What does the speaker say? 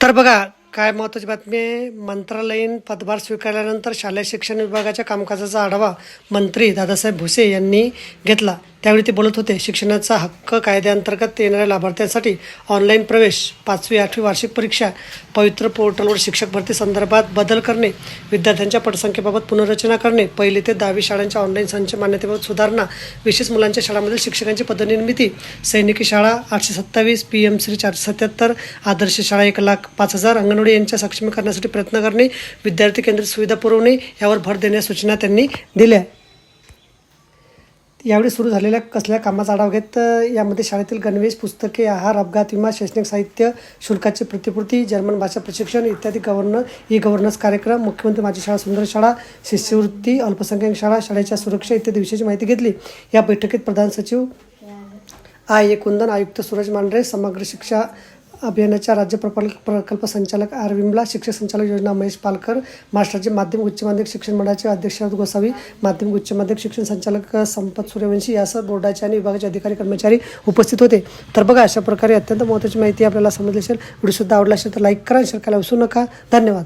तर बघा काय महत्त्वाची बातमी आहे? मंत्रालयीन पदभार स्वीकारल्यानंतर शालेय शिक्षण विभागाच्या कामकाजाचा आढावा मंत्री दादासाहेब भुसे यांनी घेतला. त्यावेळी ते बोलत होते शिक्षणाचा हक्क कायद्याअंतर्गत येणाऱ्या लाभार्थ्यांसाठी ऑनलाईन प्रवेश पाचवी आठवी वार्षिक परीक्षा पवित्र पोर्टलवर शिक्षक भरती संदर्भात बदल करणे विद्यार्थ्यांच्या पटसंख्येबाबत पुनर्रचना करणे पहिले ते दहावी शाळांच्या ऑनलाईन संच मान्यतेबाबत सुधारणा विशेष मुलांच्या शाळांमधील शिक्षकांची पदनिर्मिती सैनिकी शाळा आठशे सत्तावीस पी एम श्री चारशे सत्याहत्तर आदर्श शाळा एक लाख पाच हजार अंगणवाडी यांच्या सक्षमीकरणासाठी प्रयत्न करणे विद्यार्थी केंद्रित सुविधा पुरवणे यावर भर देण्यास सूचना त्यांनी दिल्या. यावेळी सुरू झालेल्या कसल्या कामाचा आढावा घेत यामध्ये शाळेतील गणवेश पुस्तके आहार अपघात विमा शैक्षणिक साहित्य शुल्काची प्रतिपूर्ती जर्मन भाषा प्रशिक्षण इत्यादी गव्हर्नर ई गव्हर्नन्स कार्यक्रम मुख्यमंत्री माझी शाळा सुंदर शाळा शिष्यवृत्ती अल्पसंख्याक शाळा शाळेच्या सुरक्षा इत्यादी विषयाची माहिती घेतली. या बैठकीत प्रधान सचिव आय ए कुंदन आयुक्त सूरज मांढरे समग्र शिक्षा अभियानाच्या राज्य प्रकल्प प्रकल्प संचालक आर विमला शिक्षक संचालक योजना महेश पालकर महाराष्ट्राचे माध्यमिक उच्च माध्यमिक शिक्षण मंडळाचे अध्यक्ष शरद गोसावी माध्यमिक उच्च माध्यमिक शिक्षण संचालक संपत सूर्यवंशी यासह बोर्डाचे आणि विभागाचे अधिकारी कर्मचारी उपस्थित होते. तर बघा अशा प्रकारे अत्यंत महत्त्वाची माहिती आपल्याला समजली असेल. व्हिडिओ सुद्धा आवडला असेल तर लाईक करा शेअर करायला विसरू नका. धन्यवाद.